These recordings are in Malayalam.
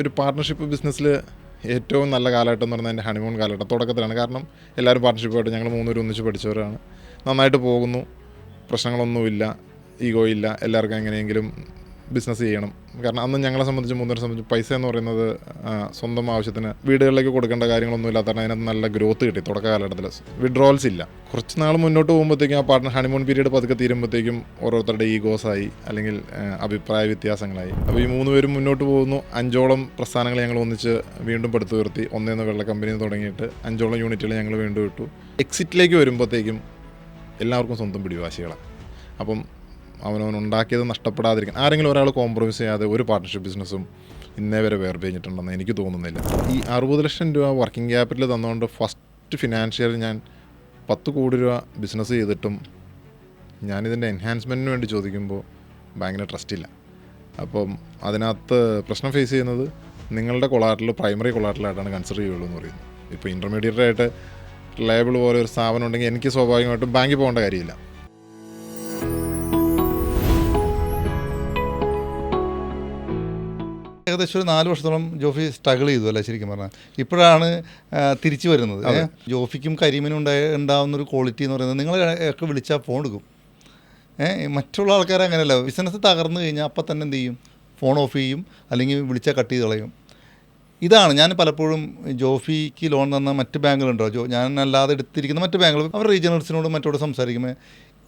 ഒരു പാർട്ട്ണർഷിപ്പ് ബിസിനസ്സിൽ ഏറ്റവും നല്ല കാലഘട്ടം എന്ന് പറഞ്ഞാൽ എന്റെ ഹണിമൂൺ കാലഘട്ടം. തുടക്കത്തിലാണ്. കാരണം എല്ലാവരും പാർട്ട്ണർഷിപ്പായിട്ട് ഞങ്ങൾ മൂന്നുപേരും ഒന്നിച്ച് പഠിച്ചവരാണ്. നന്നായിട്ട് പോകുന്നു. പ്രശ്നങ്ങളൊന്നുമില്ല. ഈഗോ ഇല്ല. എല്ലാവർക്കും എങ്ങനെയെങ്കിലും ബിസിനസ് ചെയ്യണം. കാരണം അന്ന് ഞങ്ങളെ സംബന്ധിച്ച് മൂന്നരെ സംബന്ധിച്ച് പൈസ എന്ന് പറയുന്നത് സ്വന്തം ആവശ്യത്തിന് വീടുകളിലേക്ക് കൊടുക്കേണ്ട കാര്യങ്ങളൊന്നും ഇല്ലാത്ത കാരണം അതിനകത്ത് നല്ല ഗ്രോത്ത് കിട്ടി തുടക്ക കാലഘട്ടത്തിൽ വിഡ്രോൾസ് ഇല്ല. കുറച്ച് നാൾ മുന്നോട്ട് പോകുമ്പോഴത്തേക്കും ആ പാർട്ട്ണർ ഹണിമൂൺ പീരീഡ് പതുക്കെ തീരുമ്പോഴത്തേക്കും ഓരോരുത്തരുടെ ഈഗോസായി അല്ലെങ്കിൽ അഭിപ്രായ വ്യത്യാസങ്ങളായി. അപ്പോൾ ഈ മൂന്ന് പേരും മുന്നോട്ട് പോകുന്നു. അഞ്ചോളം പ്രസ്ഥാനങ്ങൾ ഞങ്ങൾ ഒന്നിച്ച് വീണ്ടും പടുത്തു ഉയർത്തി. ഒന്നേന്ന് വെള്ള കമ്പനി തുടങ്ങിയിട്ട് അഞ്ചോളം യൂണിറ്റുകൾ ഞങ്ങൾ വീണ്ടും ഇട്ടു. എക്സിറ്റിലേക്ക് വരുമ്പോഴത്തേക്കും എല്ലാവർക്കും സ്വന്തം പിടിവാശികളാണ് അപ്പം അവനവൻ ഉണ്ടാക്കിയത് നഷ്ടപ്പെടാതിരിക്കാൻ. ആരെങ്കിലും ഒരാൾ കോംപ്രമൈസ് ചെയ്യാതെ ഒരു പാർട്ട്ണർഷിപ്പ് ബിസിനസ്സും ഇന്നേ വരെ വേർപിരിഞ്ഞിട്ടുണ്ടെന്ന് എനിക്ക് തോന്നുന്നില്ല. ഈ അറുപത് ലക്ഷം രൂപ വർക്കിംഗ് ക്യാപിറ്റൽ തന്നുകൊണ്ട് ഫസ്റ്റ് ഫിനാൻഷ്യൽ ഞാൻ പത്ത് കോടി രൂപ ബിസിനസ് ചെയ്തിട്ടും ഞാനിതിന്റെ എൻഹാൻസ്മെന്റിന് വേണ്ടി ചോദിക്കുമ്പോൾ ബാങ്കിന് ട്രസ്റ്റ് ഇല്ല. അപ്പം അതിനകത്ത് പ്രശ്നം ഫേസ് ചെയ്യുന്നത് നിങ്ങളുടെ കൊളാറ്റിൽ പ്രൈമറി കൊളാറ്റിലായിട്ടാണ് കൺസിഡർ ചെയ്യുള്ളൂ എന്ന് പറയുന്നത് ഇപ്പോൾ ഇന്റർമീഡിയറ്റ് ആയിട്ട് ലേബിൾ പോലെ ഒരു സ്ഥാപനം ഉണ്ടെങ്കിൽ എനിക്ക് സ്വാഭാവികമായിട്ടും ബാങ്കിൽ പോകേണ്ട കാര്യമില്ല. ഏകദേശം ഒരു നാല് വർഷത്തോളം ജോഫി സ്ട്രഗിൾ ചെയ്തു അല്ലേ ശരിക്കും പറഞ്ഞാൽ? ഇപ്പോഴാണ് തിരിച്ചു വരുന്നത്. ജോഫിക്കും കരീമിനും ഉണ്ടായ ഉണ്ടാവുന്ന ഒരു ക്വാളിറ്റി എന്ന് പറയുന്നത് നിങ്ങൾ ഒക്കെ വിളിച്ചാൽ ഫോൺ എടുക്കും. ഏഹ് മറ്റുള്ള ആൾക്കാർ അങ്ങനെയല്ല. ബിസിനസ് തകർന്നു കഴിഞ്ഞാൽ അപ്പം തന്നെ എന്ത് ചെയ്യും? ഫോൺ ഓഫ് ചെയ്യും. അല്ലെങ്കിൽ വിളിച്ചാൽ കട്ട് ചെയ്ത് കളയും. ഇതാണ് ഞാൻ പലപ്പോഴും ജോഫിക്ക് ലോൺ തന്ന മറ്റ് ബാങ്കുകളുണ്ടോ? ജോ ഞാൻ അല്ലാതെ എടുത്തിരിക്കുന്ന മറ്റ് ബാങ്കുകൾ അവർ റീജിയണൽസിനോടും മറ്റോട് സംസാരിക്കുമ്പോൾ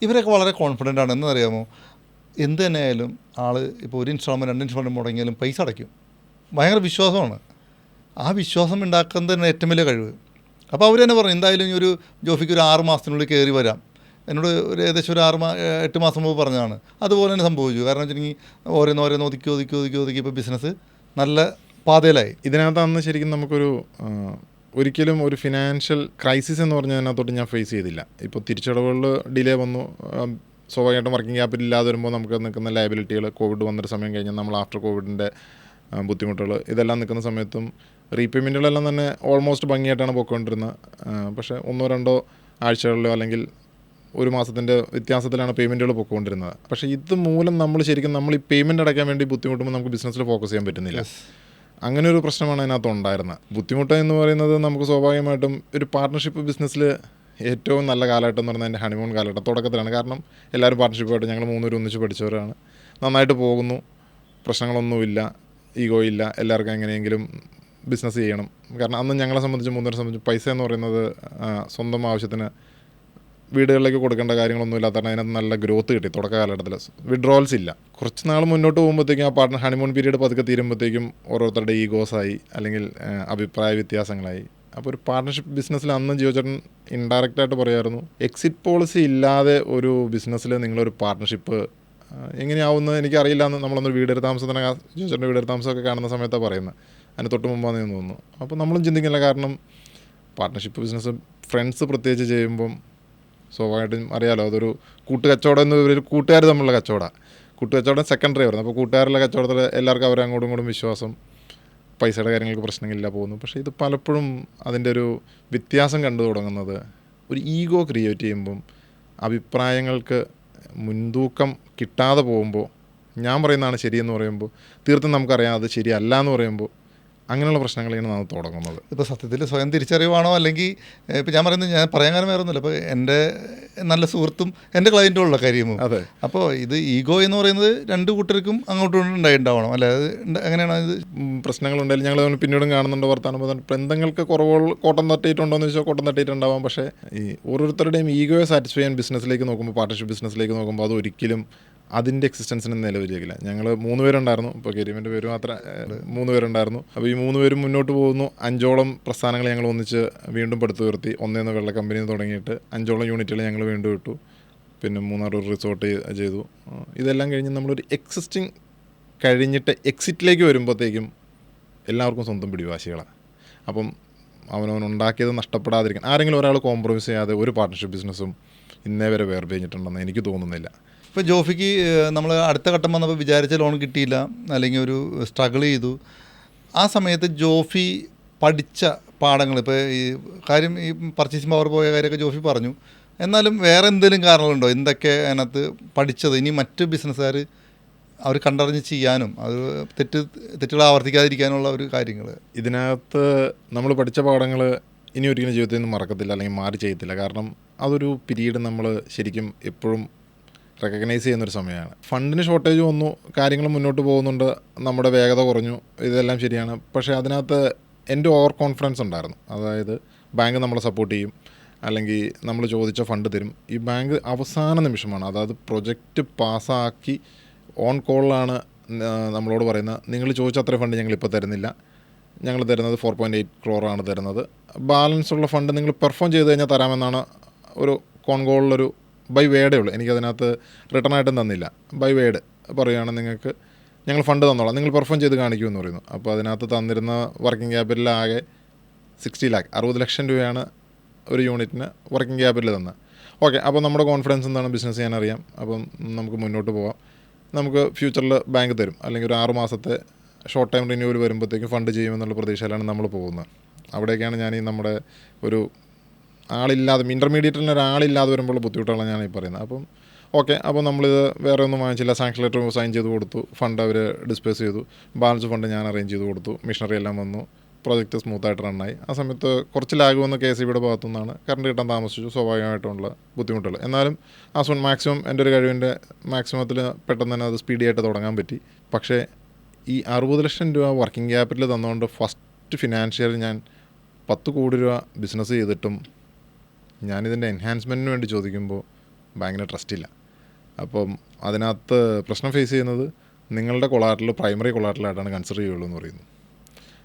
ഇവരൊക്കെ വളരെ കോൺഫിഡന്റ് ആണ്. എന്നറിയാമോ? എന്ത് തന്നെ ആയാലും ആൾ ഇപ്പോൾ ഒരു ഇൻസ്റ്റാൾമെന്റ് രണ്ട് ഇൻസ്റ്റാൾമെന്റ് മുടങ്ങിയാലും പൈസ അടയ്ക്കും. ഭയങ്കര വിശ്വാസമാണ്. ആ വിശ്വാസം ഉണ്ടാക്കുന്നത് തന്നെ ഏറ്റവും വലിയ കഴിവ്. അപ്പോൾ അവർ തന്നെ പറഞ്ഞു എന്തായാലും ഇനി ഒരു ജോഫിക്ക് ഒരു ആറ് മാസത്തിനുള്ളിൽ കയറി വരാം. എന്നോട് ഒരു ഏകദേശം ഒരു ആറ് മാ എട്ട് മാസം മുമ്പ് പറഞ്ഞതാണ്. അതുപോലെ തന്നെ സംഭവിച്ചു. കാരണം വെച്ചിട്ടുണ്ടെങ്കിൽ ഓരോന്ന് ഓരോന്ന് ഒതുക്കി ഒതുക്കി ഒതുക്കി ഒതുക്കി ഇപ്പോൾ ബിസിനസ് നല്ല പാതയിലായി. ഇതിനകത്ത് ശരിക്കും നമുക്കൊരു ഒരിക്കലും ഒരു ഫിനാൻഷ്യൽ ക്രൈസിസ് എന്ന് പറഞ്ഞതിനകത്തോട്ട് ഞാൻ ഫേസ് ചെയ്തില്ല. ഇപ്പോൾ തിരിച്ചടവുകളിൽ ഡിലേ വന്നു. സ്വാഭാവികമായിട്ടും വർക്കിംഗ് ക്യാപിറ്റൽ ഇല്ലാതെ വരുമ്പോൾ നമുക്ക് നിൽക്കുന്ന ലയബിലിറ്റികൾ കോവിഡ് വന്നൊരു സമയം കഴിഞ്ഞാൽ നമ്മൾ ആഫ്റ്റർ കോവിഡിന്റെ ബുദ്ധിമുട്ടുകൾ ഇതെല്ലാം നിൽക്കുന്ന സമയത്തും റീപേയ്മെന്റുകളെല്ലാം തന്നെ ഓൾമോസ്റ്റ് ഭംഗിയായിട്ടാണ് പോയിക്കൊണ്ടിരുന്നത്. പക്ഷേ ഒന്നോ രണ്ടോ ആഴ്ചകളിലോ അല്ലെങ്കിൽ ഒരു മാസത്തിന്റെ വ്യത്യാസത്തിലാണ് പേയ്മെന്റുകൾ പൊയ്ക്കൊണ്ടിരുന്നത്. പക്ഷേ ഇത് മൂലം നമ്മൾ ശരിക്കും നമ്മൾ ഈ പേയ്മെന്റ് അടയ്ക്കാൻ വേണ്ടി ബുദ്ധിമുട്ടുമ്പോൾ നമുക്ക് ബിസിനസ്സിൽ ഫോക്കസ് ചെയ്യാൻ പറ്റുന്നില്ല. അങ്ങനെ ഒരു പ്രശ്നമാണ് അതിനകത്ത് ഉണ്ടായിരുന്നത്. ബുദ്ധിമുട്ട് എന്ന് പറയുന്നത് നമുക്ക് സ്വാഭാവികമായിട്ടും ഒരു പാർട്ട്ണർഷിപ്പ് ബിസിനസ്സിൽ ഏറ്റവും നല്ല കാലഘട്ടം എന്ന് പറഞ്ഞാൽ എന്റെ ഹണിമൂൺ കാലഘട്ടം. തുടക്കത്തിലാണ്. കാരണം എല്ലാവരും പാർട്ട്ണർഷിപ്പായിട്ട് ഞങ്ങൾ മൂന്നുപേരും ഒന്നിച്ച് പഠിച്ചവരാണ്. നന്നായിട്ട് പോകുന്നു. പ്രശ്നങ്ങളൊന്നുമില്ല. ഈഗോ ഇല്ല. എല്ലാവർക്കും എങ്ങനെയെങ്കിലും ബിസിനസ് ചെയ്യണം. കാരണം അന്ന് ഞങ്ങളെ സംബന്ധിച്ച് മൂന്നുപേരെ സംബന്ധിച്ച് പൈസ എന്ന് പറയുന്നത് സ്വന്തം ആവശ്യത്തിന് വീടുകളിലേക്ക് കൊടുക്കേണ്ട കാര്യങ്ങളൊന്നും ഇല്ലാത്ത അതിനകത്ത് നല്ല ഗ്രോത്ത് കിട്ടി തുടക്ക കാലഘട്ടത്തിൽ വിഡ്രോൾസ് ഇല്ല. കുറച്ച് നാൾ മുന്നോട്ട് പോകുമ്പോഴത്തേക്കും ആ പാർട്ട്ണർ ഹണിമൂൺ പീരീഡ് പതുക്കെ തീരുമ്പോഴത്തേക്കും ഓരോരുത്തരുടെ ഈഗോസായി അല്ലെങ്കിൽ അഭിപ്രായ വ്യത്യാസങ്ങളായി. അപ്പോൾ ഒരു പാർട്ട്ണർഷിപ്പ് ബിസിനസ്സിൽ അന്ന് ജിയോചേട്ടൻ ഇൻഡയറക്റ്റായിട്ട് പറയായിരുന്നു എക്സിറ്റ് പോളിസി ഇല്ലാതെ ഒരു ബിസിനസ്സിൽ നിങ്ങളൊരു പാർട്ട്ണർഷിപ്പ് എങ്ങനെയാവുന്നത് എനിക്കറിയില്ല എന്ന് നമ്മളൊന്ന് വീട് തന്നെ ജിയോചേട്ടന്റെ വീട് താമസമൊക്കെ കാണുന്ന സമയത്താണ് പറയുന്നത് അതിന് തൊട്ട് മുമ്പാന്ന് തോന്നുന്നു. അപ്പോൾ നമ്മളും ചിന്തിക്കില്ല കാരണം പാർട്ട്ണർഷിപ്പ് ബിസിനസ് ഫ്രണ്ട്സ് പ്രത്യേകിച്ച് ചെയ്യുമ്പം സ്വാഭാവികമായിട്ടും അറിയാലോ അതൊരു കൂട്ടുകച്ചവടം എന്ന് ഒരു കൂട്ടുകാർ തമ്മിലുള്ള കച്ചവടമാണ് കൂട്ടുകച്ചവടം സെക്കൻഡറി വരുന്നത് അപ്പോൾ കൂട്ടുകാരുടെ കച്ചവടത്തിൽ എല്ലാവർക്കും അവരെ അങ്ങോട്ടും ഇങ്ങോട്ടും വിശ്വാസം. പൈസയുടെ കാര്യങ്ങൾക്ക് പ്രശ്നങ്ങളില്ല പോകുന്നു. പക്ഷേ ഇത് പലപ്പോഴും അതിന്റെ ഒരു വ്യത്യാസം കണ്ടു തുടങ്ങുന്നത്. ഒരു ഈഗോ ക്രിയേറ്റ് ചെയ്യുമ്പം അഭിപ്രായങ്ങൾക്ക് മുൻതൂക്കം കിട്ടാതെ പോകുമ്പോൾ ഞാൻ പറയുന്നതാണ് ശരിയെന്ന് പറയുമ്പോൾ തീർത്തും നമുക്കറിയാം അത് ശരിയല്ല എന്ന് പറയുമ്പോൾ അങ്ങനെയുള്ള പ്രശ്നങ്ങളാണ് നമ്മൾ തുടങ്ങുന്നത്. ഇപ്പോൾ സത്യത്തിൽ സ്വയം തിരിച്ചറിവാണോ? അല്ലെങ്കിൽ ഇപ്പോൾ ഞാൻ പറയുന്നത് ഞാൻ പറയാൻ കാരണം വേറെ ഒന്നുമില്ല ഇപ്പോൾ എന്റെ നല്ല സുഹൃത്തും എന്റെ ക്ലയന്റും ഉള്ള കാര്യമോ അതെ. അപ്പോൾ ഇത് ഈഗോ എന്ന് പറയുന്നത് രണ്ട് കൂട്ടർക്കും അങ്ങോട്ടും ഇങ്ങോട്ടും ഉണ്ടായിട്ടുണ്ടാവണം അല്ലേ? അത് എങ്ങനെയാണ് ഇത്? പ്രശ്നങ്ങളുണ്ടായാലും ഞങ്ങൾ പിന്നീടും കാണുന്നുണ്ട് വർത്താനം പറഞ്ഞിട്ട് ബന്ധങ്ങൾക്ക് കുറവുകൾ കോട്ടം തട്ടിയിട്ടുണ്ടോ എന്ന് ചോദിച്ചാൽ കോട്ടം തട്ടിയിട്ടുണ്ടാവാം. പക്ഷേ ഈ ഓരോരുത്തരുടെയും ഈഗോയെ സാറ്റിസ്ഫൈ ചെയ്യാൻ ബിസിനസ്സിലേക്ക് നോക്കുമ്പോൾ പാർട്ട്ണർഷിപ്പ് ബിസിനസ്സിലേക്ക് നോക്കുമ്പോൾ അത് ഒരിക്കലും അതിന്റെ എക്സിസ്റ്റൻസിന് നിലവിലേക്കില്ല ഞങ്ങൾ മൂന്ന് പേരുണ്ടായിരുന്നു. ഇപ്പോൾ കരീമിന്റെ പേര് മാത്രം മൂന്ന് പേരുണ്ടായിരുന്നു. അപ്പോൾ ഈ മൂന്ന് പേരും മുന്നോട്ട് പോകുന്നു. അഞ്ചോളം പ്രസ്ഥാനങ്ങൾ ഞങ്ങൾ ഒന്നിച്ച് വീണ്ടും പടുത്തു നിർത്തി ഒന്നേന്ന് വെള്ള കമ്പനി തുടങ്ങിയിട്ട് അഞ്ചോളം യൂണിറ്റുകൾ ഞങ്ങൾ വീണ്ടും ഇട്ടു. പിന്നെ മൂന്നാർ റിസോർട്ട് ചെയ്തു. ഇതെല്ലാം കഴിഞ്ഞ് നമ്മളൊരു എക്സിസ്റ്റിംഗ് കഴിഞ്ഞിട്ട് എക്സിറ്റിലേക്ക് വരുമ്പോഴത്തേക്കും എല്ലാവർക്കും സ്വന്തം പിടിവാശികളാണ് അപ്പം അവനവൻ ഉണ്ടാക്കിയത് നഷ്ടപ്പെടാതിരിക്കാൻ ആരെങ്കിലും ഒരാൾ കോംപ്രമൈസ് ചെയ്യാതെ ഒരു പാർട്ട്ണർഷിപ്പ് ബിസിനസ്സും ഇന്നേ വരെ വേർപിരിഞ്ഞിട്ടുണ്ടെന്ന് എനിക്ക് തോന്നുന്നില്ല. ഇപ്പോൾ ജോഫിക്ക് നമ്മൾ അടുത്ത ഘട്ടം വന്നപ്പോൾ വിചാരിച്ച ലോൺ കിട്ടിയില്ല അല്ലെങ്കിൽ ഒരു സ്ട്രഗിൾ ചെയ്തു. ആ സമയത്ത് ജോഫി പഠിച്ച പാഠങ്ങൾ ഇപ്പോൾ ഈ കാര്യം ഈ പർച്ചേസിംഗ് പവർ പോയ കാര്യമൊക്കെ ജോഫി പറഞ്ഞു. എന്നാലും വേറെ എന്തെങ്കിലും കാരണങ്ങളുണ്ടോ? എന്തൊക്കെ അതിനകത്ത് പഠിച്ചത്? ഇനി മറ്റു ബിസിനസ്സുകാർ അവർ കണ്ടറിഞ്ഞ് ചെയ്യാനും അത് തെറ്റ് തെറ്റുകൾ ആവർത്തിക്കാതിരിക്കാനുള്ള ഒരു കാര്യങ്ങൾ. ഇതിനകത്ത് നമ്മൾ പഠിച്ച പാഠങ്ങൾ ഇനി ഒരിക്കലും ജീവിതത്തിൽ നിന്ന് മറക്കത്തില്ല അല്ലെങ്കിൽ മാറി ചെയ്യത്തില്ല. കാരണം അതൊരു പിരീഡ് നമ്മൾ ശരിക്കും എപ്പോഴും റെക്കഗ്നൈസ് ചെയ്യുന്നൊരു സമയമാണ്. ഫണ്ടിന് ഷോർട്ടേജ് വന്നു കാര്യങ്ങൾ മുന്നോട്ട് പോകുന്നുണ്ട് നമ്മുടെ വേഗത കുറഞ്ഞു ഇതെല്ലാം ശരിയാണ്. പക്ഷേ അതിനകത്ത് എന്റെ ഓവർ കോൺഫിഡൻസ് ഉണ്ടായിരുന്നു. അതായത് ബാങ്ക് നമ്മളെ സപ്പോർട്ട് ചെയ്യും അല്ലെങ്കിൽ നമ്മൾ ചോദിച്ച ഫണ്ട് തരും. ഈ ബാങ്ക് അവസാന നിമിഷമാണ് അതായത് പ്രൊജക്റ്റ് പാസ്സാക്കി ഓൺ കോളിലാണ് നമ്മളോട് പറയുന്നത്. നിങ്ങൾ ചോദിച്ച അത്ര ഫണ്ട് ഞങ്ങളിപ്പോൾ തരുന്നില്ല. ഞങ്ങൾ തരുന്നത് ഫോർ പോയിന്റ് എയ്റ്റ് ക്രോറാണ് തരുന്നത്. ബാലൻസ് ഉള്ള ഫണ്ട് നിങ്ങൾ പെർഫോം ചെയ്ത് കഴിഞ്ഞാൽ തരാമെന്നാണ് ഒരു കോൺ കോളിലൊരു ബൈ വേഡേ ഉള്ളൂ. എനിക്കതിനകത്ത് റിട്ടേൺ ആയിട്ടും തന്നില്ല. ബൈ വേഡ് പറയുകയാണ് നിങ്ങൾക്ക് ഞങ്ങൾ ഫണ്ട് തന്നോളാം. നിങ്ങൾ പെർഫോം ചെയ്ത് കാണിക്കുമെന്ന് പറയുന്നു. അപ്പോൾ അതിനകത്ത് തന്നിരുന്ന വർക്കിംഗ് ക്യാപിറ്റൽ ആകെ സിക്സ്റ്റി ലാക്ക് അറുപത് ലക്ഷം രൂപയാണ് ഒരു യൂണിറ്റിന് വർക്കിംഗ് ക്യാപിറ്റൽ തന്നെ. ഓക്കെ അപ്പോൾ നമ്മുടെ കോൺഫിഡൻസ് എന്താണ്? ബിസിനസ് ചെയ്യാൻ അറിയാം. അപ്പം നമുക്ക് മുന്നോട്ട് പോവാം. നമുക്ക് ഫ്യൂച്ചറിൽ ബാങ്ക് തരും. അല്ലെങ്കിൽ ഒരു ആറ് മാസത്തെ ഷോർട്ട് ടൈം റിന്യൂവൽ വരുമ്പോഴത്തേക്കും ഫണ്ട് ചെയ്യുമെന്നുള്ള പ്രതീക്ഷയിലാണ് നമ്മൾ പോകുന്നത്. അവിടേക്കാണ് ഞാൻ ഈ നമ്മുടെ ഒരു ആളില്ലാതെ ഇന്റർമീഡിയറ്റിന് ഒരാളില്ലാതെ വരുമ്പോൾ ബുദ്ധിമുട്ടുകളാണ് ഞാൻ ഈ പറയുന്നത്. അപ്പം ഓക്കെ അപ്പോൾ നമ്മളിത് വേറെ ഒന്നും വാങ്ങിച്ചില്ല. സാങ്ഷൻ ലെറ്റർ സൈൻ ചെയ്ത് കൊടുത്തു. ഫണ്ട് അവർ ഡിസ്പേസ് ചെയ്തു. ബാലൻസ് ഫണ്ട് ഞാൻ അറേഞ്ച് ചെയ്ത് കൊടുത്തു. മിഷനറി എല്ലാം വന്നു. പ്രോജക്റ്റ് സ്മൂത്തായിട്ട് റണ്ണായി ആ സമയത്ത് കുറച്ച് ലാഗ് വന്ന കെ സി ബിയുടെ ഭാഗത്തു നിന്നാണ് കറണ്ട് കിട്ടാൻ താമസിച്ചു. സ്വാഭാവികമായിട്ടുള്ള ബുദ്ധിമുട്ടുകൾ. എന്നാലും ആ സോൺ മാക്സിമം എന്റെ ഒരു കഴിവിന്റെ മാക്സിമത്തിൽ പെട്ടെന്ന് തന്നെ അത് സ്പീഡിയായിട്ട് തുടങ്ങാൻ പറ്റി. പക്ഷേ ഈ അറുപത് ലക്ഷം രൂപ വർക്കിംഗ് ക്യാപിറ്റൽ തന്നുകൊണ്ട് ഫസ്റ്റ് ഫിനാൻഷ്യൽ ഞാൻ പത്ത് കോടി രൂപ ബിസിനസ് ചെയ്തിട്ടും ഞാനിതിന്റെ എൻഹാൻസ്മെന്റിന് വേണ്ടി ചോദിക്കുമ്പോൾ ബാങ്കിന് ട്രസ്റ്റ് ഇല്ല. അപ്പം അതിനകത്ത് പ്രശ്നം ഫേസ് ചെയ്യുന്നത് നിങ്ങളുടെ കൊളാറ്റിൽ പ്രൈമറി കൊളാറ്റിലായിട്ടാണ് കൺസിഡർ ചെയ്യുള്ളൂ എന്ന് പറയുന്നു.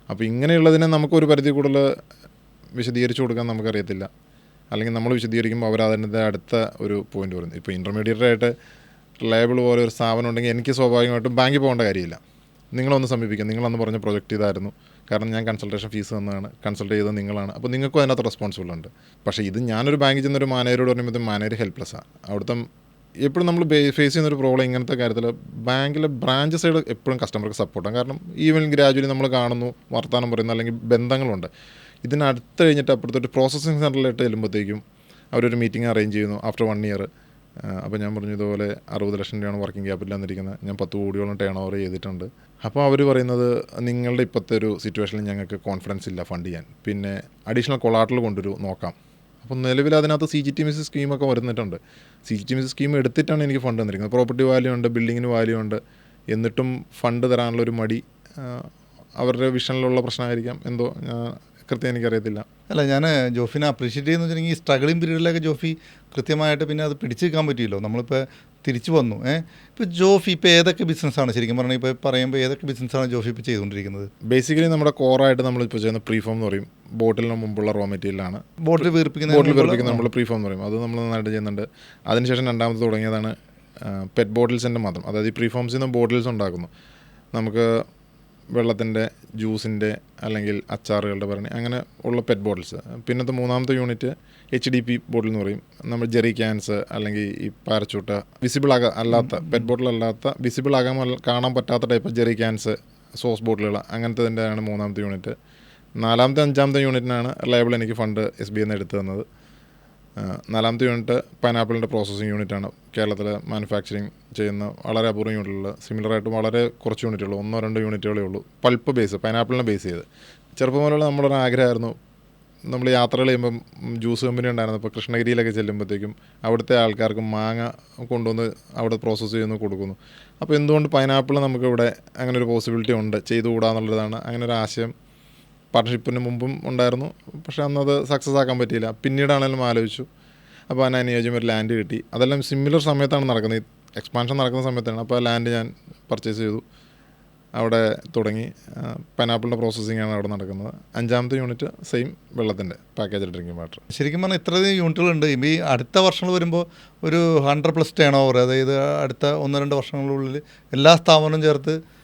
അപ്പോൾ ഇങ്ങനെയുള്ളതിനെ നമുക്കൊരു പരിധി കൂടുതൽ വിശദീകരിച്ചു കൊടുക്കാൻ നമുക്കറിയത്തില്ല. അല്ലെങ്കിൽ നമ്മൾ വിശദീകരിക്കുമ്പോൾ അവർ അതിന്റെ അടുത്ത ഒരു പോയിന്റ് പറയുന്നു. ഇപ്പോൾ ഇന്റർമീഡിയറ്റ് ആയിട്ട് ലേബിൾ പോലെ ഒരു സ്ഥാപനം ഉണ്ടെങ്കിൽ എനിക്ക് സ്വാഭാവികമായിട്ടും ബാങ്കിൽ പോകേണ്ട കാര്യമില്ല. നിങ്ങളൊന്ന് സമീപിക്കാം നിങ്ങളന്ന് പറഞ്ഞ പ്രൊജക്റ്റ് ചെയ്തായിരുന്നു കാരണം ഞാൻ കൺസൾട്ടേഷൻ ഫീസ് തന്നതാണ്. കൺസൾട്ട് ചെയ്തത് നിങ്ങളാണ്. അപ്പോൾ നിങ്ങൾക്കും അതിനകത്ത് റെസ്പോൺസിബിൾ ഉണ്ട്. പക്ഷേ ഇത് ഞാനൊരു ബാങ്കിൽ ചെന്നൊരു മാനേജരോട് പറയുമ്പോൾ മാനേജർ ഹെൽപ്ലെസ് ആണ് അവിടുത്തെ എപ്പോഴും നമ്മൾ ഫേസ് ചെയ്യുന്ന ഒരു പ്രോബ്ലം ഇങ്ങനത്തെ കാര്യത്തിൽ ബാങ്കിലെ ബ്രാഞ്ച് സൈഡ് എപ്പോഴും കസ്റ്റമർക്ക് സപ്പോർട്ട് ആണ്. കാരണം ഈവൻ ഗ്രാജുവലി നമ്മൾ കാണുന്നു വർത്തമാനം പറയുന്നു അല്ലെങ്കിൽ ബന്ധങ്ങളുണ്ട്. ഇതിനടുത്ത് കഴിഞ്ഞിട്ട് അപ്പുറത്തൊരു പ്രോസസ്സിങ് സെന്ററിലായിട്ട് ചെല്ലുമ്പോഴത്തേക്കും അവരൊരു മീറ്റിംഗ് അറേഞ്ച് ചെയ്യുന്നു ആഫ്റ്റർ വൺ ഇയർ അപ്പോൾ ഞാൻ പറഞ്ഞു ഇതുപോലെ അറുപത് ലക്ഷം രൂപയാണ് വർക്കിംഗ് ക്യാപിറ്റൽ വന്നിരിക്കുന്നത്. ഞാൻ പത്ത് കോടിയോളം ടേൺ ഓവർ ചെയ്തിട്ടുണ്ട്. അപ്പോൾ അവർ പറയുന്നത് നിങ്ങളുടെ ഇപ്പോഴത്തെ ഒരു സിറ്റുവേഷനിൽ ഞങ്ങൾക്ക് കോൺഫിഡൻസ് ഇല്ല ഫണ്ട് ചെയ്യാൻ. പിന്നെ അഡീഷണൽ കൊളാട്ടിൽ കൊണ്ടുവരൂ നോക്കാം. അപ്പോൾ നിലവിൽ അതിനകത്ത് സി ജി ടി മിസ് സ്കീമൊക്കെ വരുന്നിട്ടുണ്ട് C G T MSE scheme എടുത്തിട്ടാണ് എനിക്ക് ഫണ്ട് തന്നിരിക്കുന്നത് പ്രോപ്പർട്ടി വാല്യൂ ഉണ്ട് ബിൽഡിങ്ങിന് വാല്യൂ ഉണ്ട്. എന്നിട്ടും ഫണ്ട് തരാനുള്ള ഒരു മടി അവരുടെ വിഷനിലുള്ള പ്രശ്നമായിരിക്കാം. എന്തോ കൃത്യം എനിക്കറിയത്തില്ല. അല്ല ഞാൻ ജോഫിനെ അപ്രീഷിയേറ്റ് ചെയ്യുന്ന വെച്ചിട്ടുണ്ടെങ്കിൽ ഈ സ്ട്രഗിളിങ് പീരീഡിലൊക്കെ ജോഫി കൃത്യമായിട്ട് പിന്നെ അത് പിടിച്ചു നിൽക്കാൻ പറ്റിയല്ലോ. നമ്മളിപ്പോൾ തിരിച്ചു വന്നു ഏഹ് ഇപ്പോൾ ജോഫി ഇപ്പോൾ ഏതൊക്കെ ബിസിനസ്സാണ് ശരിക്കും പറഞ്ഞാൽ ഇപ്പോൾ പറയുമ്പോൾ ഏതൊക്കെ ബിസിനസ്സാണ് ജോഫി ഇപ്പോൾ ചെയ്തുകൊണ്ടിരിക്കുന്നത്? ബേസിക്കലി നമ്മുടെ കോറായിട്ട് നമ്മളിപ്പോൾ ചെയ്യുന്ന പ്രീഫോം എന്ന് പറയും. ബോട്ടിലിന് മുമ്പുള്ള റോ മെറ്റീരിയലാണ് ബോട്ടിൽ വീർപ്പിക്കുന്ന ബോട്ടിൽ വീർപ്പിക്കുന്ന നമ്മൾ പ്രീഫോം എന്ന് പറയും. അത് നമ്മൾ നന്നായിട്ട് ചെയ്യുന്നുണ്ട്. അതിനുശേഷം രണ്ടാമത് തുടങ്ങിയതാണ് പെറ്റ് ബോട്ടിൽസിന്റെ മാത്രം അതായത് ഈ പ്രീഫോംസിൽ നിന്ന് ബോട്ടിൽസ് ഉണ്ടാക്കുന്നു നമുക്ക് വെള്ളത്തിന്റെ ജ്യൂസിന്റെ അല്ലെങ്കിൽ അച്ചാറുകളുടെ പറഞ്ഞ് അങ്ങനെ ഉള്ള പെറ്റ് ബോട്ടിൽസ് പിന്നത്തെ മൂന്നാമത്തെ unit H D P bottle എന്ന് പറയും. നമ്മൾ ജെറി ക്യാൻസ് അല്ലെങ്കിൽ ഈ പാരച്ചൂട്ട വിസിബിൾ ആകാ അല്ലാത്ത പെറ്റ് ബോട്ടിൽ അല്ലാത്ത വിസിബിൾ ആകാൻ കാണാൻ പറ്റാത്ത ടൈപ്പ് ജെറി ക്യാൻസ് സോസ് ബോട്ടിലുകൾ അങ്ങനത്തെ മൂന്നാമത്തെ യൂണിറ്റ് നാലാമത്തെ അഞ്ചാമത്തെ യൂണിറ്റിനാണ് ലേബിൾ എനിക്ക് ഫണ്ട് എസ് ബി എന്ന് എടുത്തു തന്നത്. നാലാമത്തെ യൂണിറ്റ് പൈനാപ്പിളിന്റെ പ്രോസസ്സിങ് യൂണിറ്റാണ് കേരളത്തിൽ മാനുഫാക്ചറിങ് ചെയ്യുന്ന വളരെ അപൂർവം യൂണിറ്റുള്ള സിമിലറായിട്ട് വളരെ കുറച്ച് യൂണിറ്റുകൾ ഒന്നോ രണ്ടോ യൂണിറ്റുകളേ ഉള്ളൂ പൾപ്പ് ബേസ് പൈനാപ്പിളിനെ ബേസ് ചെയ്ത് ചെറുപ്പം മുതലുള്ള നമ്മുടെ ഒരു ആഗ്രഹമായിരുന്നു നമ്മൾ യാത്രകൾ ചെയ്യുമ്പം ജ്യൂസ് കമ്പനി ഉണ്ടായിരുന്നു അപ്പോൾ കൃഷ്ണഗിരിയിലൊക്കെ ചെല്ലുമ്പോഴത്തേക്കും അവിടുത്തെ ആൾക്കാർക്ക് മാങ്ങ കൊണ്ടുവന്ന് അവിടെ പ്രോസസ്സ് ചെയ്യുന്നു കൊടുക്കുന്നു. അപ്പോൾ എന്തുകൊണ്ട് പൈനാപ്പിൾ നമുക്കിവിടെ അങ്ങനെ ഒരു പോസിബിലിറ്റി ഉണ്ട് ചെയ്തുകൂടാന്നുള്ളതാണ് അങ്ങനെ ഒരു ആശയം പാർട്ട്ണർഷിപ്പിന് മുമ്പും ഉണ്ടായിരുന്നു. പക്ഷേ അന്നത് സക്സസ് ആക്കാൻ പറ്റിയില്ല. പിന്നീടാണെങ്കിലും ആലോചിച്ചു. അപ്പോൾ അതിന് അനുയോജ്യം ഒരു ലാൻഡ് കിട്ടി. അതെല്ലാം സിമിലർ സമയത്താണ് നടക്കുന്നത്. എക്സ്പാൻഷൻ നടക്കുന്ന സമയത്താണ്. അപ്പോൾ ലാൻഡ് ഞാൻ പർച്ചേസ് ചെയ്തു. അവിടെ തുടങ്ങി. പൈനാപ്പിളിന്റെ പ്രോസസ്സിംഗ് ആണ് അവിടെ നടക്കുന്നത്. അഞ്ചാമത്തെ യൂണിറ്റ് സെയിം വെള്ളത്തിന്റെ പാക്കേജ് ഡ്രിങ്കിങ് വാട്ടർ ശരിക്കും പറഞ്ഞാൽ ഇത്രയധികം യൂണിറ്റുകളുണ്ട് ഈ അടുത്ത വർഷങ്ങൾ വരുമ്പോൾ ഒരു ഹൺഡ്രഡ് പ്ലസ് ടേൺ ഓവർ അതായത് അടുത്ത ഒന്ന് രണ്ട് വർഷങ്ങളുള്ളിൽ എല്ലാ സ്ഥാപനവും ചേർത്ത്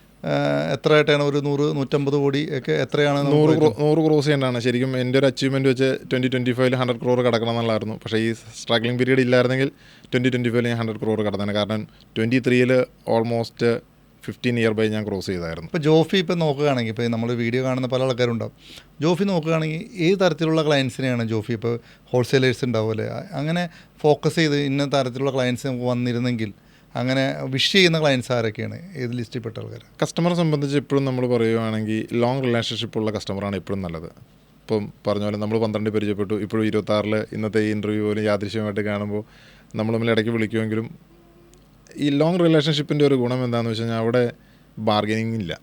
എത്ര ടേൺ ഒരു നൂറ് നൂറ്റമ്പത് കോടി ഒക്കെ എത്രയാണ് നൂറ് നൂറ് ക്രോസ് ചെയ്യേണ്ടതാണ്. ശരിക്കും എന്റെ ഒരു അച്ചീവ്മെന്റ് വെച്ച് ട്വന്റി ട്വന്റി ഫൈവിൽ ഹൺഡ്രഡ് ക്രോർ കടക്കണം എന്നുള്ളതായിരുന്നു. പക്ഷേ ഈ സ്ട്രഗ്ലിംഗ് പീരീഡ് ഇല്ലായിരുന്നെങ്കിൽ ട്വന്റി ട്വന്റി ഫൈവിൽ ഞാൻ ഹൺഡ്രഡ് ക്രോർ കടന്നതാണ്. കാരണം ട്വന്റി ത്രീയിൽ ഓൾമോസ്റ്റ് ഫിഫ്റ്റീൻ ഇയർ ബൈ ഞാൻ ക്രോസ് ചെയ്തായിരുന്നു. ഇപ്പോൾ ജോഫി ഇപ്പം നോക്കുകയാണെങ്കിൽ ഇപ്പോൾ നമ്മൾ വീഡിയോ കാണുന്ന പല ആൾക്കാരുണ്ടാവും. ജോഫി നോക്കുകയാണെങ്കിൽ ഏത് തരത്തിലുള്ള ക്ലയൻസിനെയാണ് ജോഫി ഇപ്പോൾ ഹോൾസെയിലേഴ്സ് ഉണ്ടാവുമല്ലേ? അങ്ങനെ ഫോക്കസ് ചെയ്ത് ഇന്ന തരത്തിലുള്ള ക്ലയൻസ് നമുക്ക് വന്നിരുന്നെങ്കിൽ അങ്ങനെ വിഷ് ചെയ്യുന്ന ക്ലയൻസ് ആരൊക്കെയാണ്? ഏത് ലിസ്റ്റിൽ പെട്ട ആൾക്കാർ കസ്റ്റമറെ സംബന്ധിച്ച് എപ്പോഴും നമ്മൾ പറയുവാണെങ്കിൽ ലോങ് റിലേഷൻഷിപ്പ് ഉള്ള കസ്റ്റമറാണ് എപ്പോഴും നല്ലത്. ഇപ്പം പറഞ്ഞ പോലെ നമ്മൾ പന്ത്രണ്ട് പരിചയപ്പെട്ടു. ഇപ്പോഴും ഇരുപത്താറിൽ ഇന്നത്തെ ഈ ഇന്റർവ്യൂ പോലും യാദൃശ്യമായിട്ട് കാണുമ്പോൾ നമ്മൾ തമ്മിൽ ഇടയ്ക്ക് വിളിക്കുമെങ്കിലും ഈ ലോങ് റിലേഷൻഷിപ്പിന്റെ ഒരു ഗുണം എന്താണെന്ന് വെച്ച് കഴിഞ്ഞാൽ അവിടെ ബാർഗനിങ് ഇല്ല.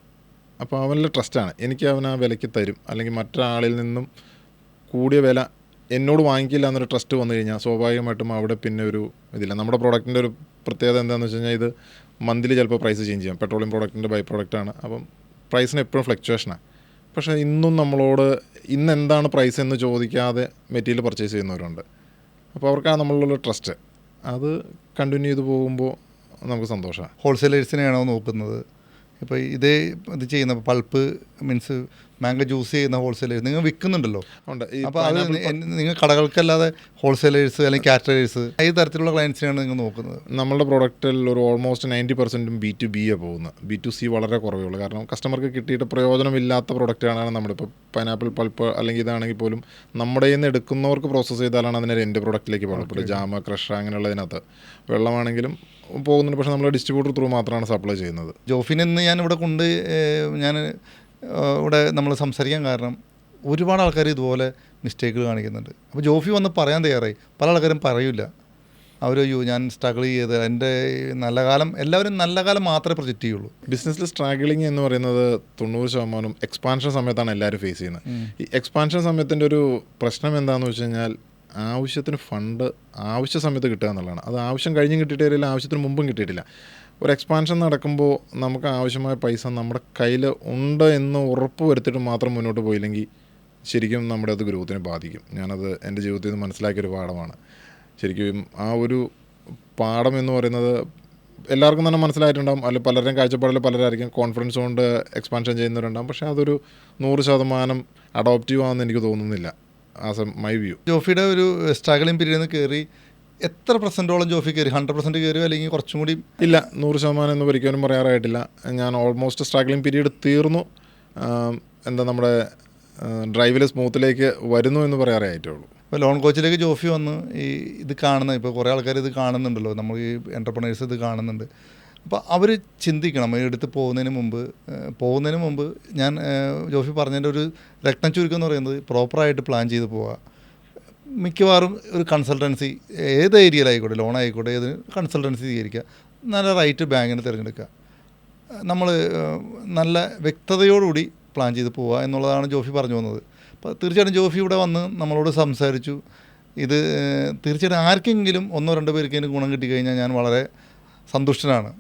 അപ്പോൾ അവനുള്ള ട്രസ്റ്റാണ് എനിക്ക് അവൻ ആ വിലയ്ക്ക് തരും. അല്ലെങ്കിൽ മറ്റൊരാളിൽ നിന്നും കൂടിയ വില എന്നോട് വാങ്ങിക്കില്ല എന്നൊരു ട്രസ്റ്റ് വന്നു കഴിഞ്ഞാൽ സ്വാഭാവികമായിട്ടും അവിടെ പിന്നെ ഒരു ഇതില്ല. നമ്മുടെ പ്രോഡക്റ്റിന്റെ ഒരു പ്രത്യേകത എന്താണെന്ന് വെച്ച് കഴിഞ്ഞാൽ ഇത് മന്ത്ലി ചിലപ്പോൾ പ്രൈസ് ചേഞ്ച് ചെയ്യാം. പെട്രോളിയം പ്രോഡക്റ്റിന്റെ ബൈ പ്രോഡക്റ്റാണ് അപ്പം പ്രൈസിന് എപ്പോഴും ഫ്ലക്ച്വേഷനാണ് പക്ഷേ ഇന്നും നമ്മളോട് ഇന്ന് എന്താണ് പ്രൈസ് എന്ന് ചോദിക്കാതെ മെറ്റീരിയൽ പർച്ചേസ് ചെയ്യുന്നവരുണ്ട്. അപ്പോൾ അവർക്കാണ് നമ്മളുള്ള ട്രസ്റ്റ് അത് കണ്ടിന്യൂ ചെയ്ത് പോകുമ്പോൾ നമുക്ക് സന്തോഷമാണ് ഹോൾസെയിലേഴ്സിനെയാണോ നോക്കുന്നത്? ഇപ്പോൾ ഇതേ ഇത് ചെയ്യുന്ന പൾപ്പ് മീൻസ് മാംഗോ ജ്യൂസ് ചെയ്യുന്ന ഹോൾസെയിലേഴ്സ് നിങ്ങൾ വിൽക്കുന്നുണ്ടല്ലോ. അപ്പോൾ അത് നിങ്ങൾ കടകൾക്കല്ലാതെ ഹോൾസെയിലേഴ്സ് അല്ലെങ്കിൽ കാറ്ററേഴ്സ് ഏത് തരത്തിലുള്ള ക്ലയൻസിനെയാണ് നിങ്ങൾ നോക്കുന്നത്. നമ്മുടെ പ്രോഡക്റ്റിൽ ഒരു ഓൾമോസ്റ്റ് നയന്റി പെർസെന്റും ബി ടു ബി ആണ് പോകുന്നത്. ബി ടു സി വളരെ കുറവേ ഉള്ളൂ. കാരണം കസ്റ്റമർക്ക് കിട്ടിയിട്ട് പ്രയോജനമില്ലാത്ത പ്രൊഡക്റ്റാണ് നമ്മളിപ്പോൾ പൈനാപ്പിൾ പൾപ്പ് അല്ലെങ്കിൽ ഇതാണെങ്കിൽ പോലും നമ്മുടെ നിന്ന് എടുക്കുന്നവർക്ക് പ്രോസസ്സ് ചെയ്താലാണ് അതിനെ എന്റെ പ്രോഡക്റ്റിലേക്ക് പോകുന്നത് ജാമ ക്രഷ് അങ്ങനെയുള്ളതിനകത്ത്. വെള്ളമാണെങ്കിലും പോകുന്നുണ്ട്. പക്ഷേ നമ്മൾ ഡിസ്ട്രിബ്യൂട്ടർ ത്രൂ മാത്രമാണ് സപ്ലൈ ചെയ്യുന്നത്. ജോഫിനെന്ന് ഞാൻ ഇവിടെ കൊണ്ട് ഞാൻ ഇവിടെ നമ്മൾ സംസാരിക്കാൻ കാരണം ഒരുപാട് ആൾക്കാർ ഇതുപോലെ മിസ്റ്റേക്കുകൾ കാണിക്കുന്നുണ്ട്. അപ്പോൾ ജോഫി വന്ന് പറയാൻ തയ്യാറായി. പല ആൾക്കാരും പറയില്ല. അവർ അയ്യോ ഞാൻ സ്ട്രഗിൾ ചെയ്ത് എന്റെ നല്ല കാലം എല്ലാവരും നല്ല കാലം മാത്രമേ പ്രൊജക്റ്റ് ചെയ്യുള്ളൂ. ബിസിനസ്സിൽ സ്ട്രഗിളിങ് എന്ന് പറയുന്നത് തൊണ്ണൂറ് ശതമാനം എക്സ്പാൻഷൻ സമയത്താണ് എല്ലാവരും ഫേസ് ചെയ്യുന്നത്. ഈ എക്സ്പാൻഷൻ സമയത്തിന്റെ ഒരു പ്രശ്നം എന്താണെന്ന് വെച്ച് കഴിഞ്ഞാൽ ആവശ്യത്തിന് ഫണ്ട് ആവശ്യ സമയത്ത് കിട്ടുക എന്നുള്ളതാണ്. അത് ആവശ്യം കഴിഞ്ഞും കിട്ടിയിട്ടില്ല ആവശ്യത്തിന് മുമ്പും കിട്ടിയിട്ടില്ല. ഒരു എക്സ്പാൻഷൻ നടക്കുമ്പോൾ നമുക്ക് ആവശ്യമായ പൈസ നമ്മുടെ കയ്യിൽ ഉണ്ട് എന്ന് ഉറപ്പ് വരുത്തിയിട്ട് മാത്രം മുന്നോട്ട് പോയില്ലെങ്കിൽ ശരിക്കും നമ്മുടെ അത് ഗ്രോത്തിനെ ബാധിക്കും. ഞാനത് എന്റെ ജീവിതത്തിൽ നിന്ന് മനസ്സിലാക്കിയൊരു പാഠമാണ്. ശരിക്കും ആ ഒരു പാഠം എന്ന് പറയുന്നത് എല്ലാവർക്കും തന്നെ മനസ്സിലായിട്ടുണ്ടാകും അല്ലെങ്കിൽ പലരുടെയും കാഴ്ചപ്പാടിൽ പലരായിരിക്കും കോൺഫിഡൻസ് കൊണ്ട് എക്സ്പാൻഷൻ ചെയ്യുന്നവരുണ്ടാകും പക്ഷേ അതൊരു നൂറ് ശതമാനം അഡോപ്റ്റീവ് ആണെന്ന് എനിക്ക് തോന്നുന്നില്ല. ആസ് എ മൈ വ്യൂ ജോഫിയുടെ ഒരു സ്ട്രഗിളിംഗ് പീരീഡിൽ നിന്ന് കയറി എത്ര പെർസെന്റോളം ജോഫി കയറി? ഹൺഡ്രഡ് പെർസെന്റ് കയറിയോ? അല്ലെങ്കിൽ കുറച്ചും കൂടി ഇല്ല നൂറ് ശതമാനം എന്ന് ഒരിക്കലും പറയാറായിട്ടില്ല. ഞാൻ ഓൾമോസ്റ്റ് സ്ട്രഗ്ലിംഗ് പീരീഡ് തീർന്നു. എന്താ നമ്മുടെ ഡ്രൈവിൽ സ്മൂത്തിലേക്ക് വരുന്നു എന്ന് പറയാറേ ആയിട്ടുള്ളൂ. ഇപ്പോൾ ലോൺ കോച്ചിലേക്ക് ജോഫി വന്ന് ഈ ഇത് കാണുന്ന ഇപ്പോൾ കുറേ ആൾക്കാർ ഇത് കാണുന്നുണ്ടല്ലോ. നമ്മൾ ഈ എന്റർപ്രണേഴ്സ് ഇത് കാണുന്നുണ്ട്. അപ്പോൾ അവർ ചിന്തിക്കണം. എടുത്ത് പോകുന്നതിന് മുമ്പ് പോകുന്നതിന് മുമ്പ് ഞാൻ ജോഫി പറഞ്ഞതിന്റെ ഒരു രക്തം ചുരുക്കം എന്ന് പറയുന്നത് പ്രോപ്പറായിട്ട് പ്ലാൻ ചെയ്ത് പോവുക മിക്കവാറും ഒരു കൺസൾട്ടൻസി ഏത് ഏരിയയിലായിക്കോട്ടെ ലോൺ ആയിക്കോട്ടെ ഏത് കൺസൾട്ടൻസി സ്വീകരിക്കുക. നല്ല റൈറ്റ് ബാങ്കിന് തിരഞ്ഞെടുക്കുക. നമ്മൾ നല്ല വ്യക്തതയോടുകൂടി പ്ലാൻ ചെയ്ത് പോവുക എന്നുള്ളതാണ് ജോഫി പറഞ്ഞു വന്നത്. അപ്പോൾ തീർച്ചയായിട്ടും ജോഫി ഇവിടെ വന്ന് നമ്മളോട് സംസാരിച്ചു. ഇത് തീർച്ചയായിട്ടും ആർക്കെങ്കിലും ഒന്നോ രണ്ടോ പേർക്ക് ഇതിന് ഗുണം കിട്ടിക്കഴിഞ്ഞാൽ ഞാൻ വളരെ സന്തുഷ്ടനാണ്.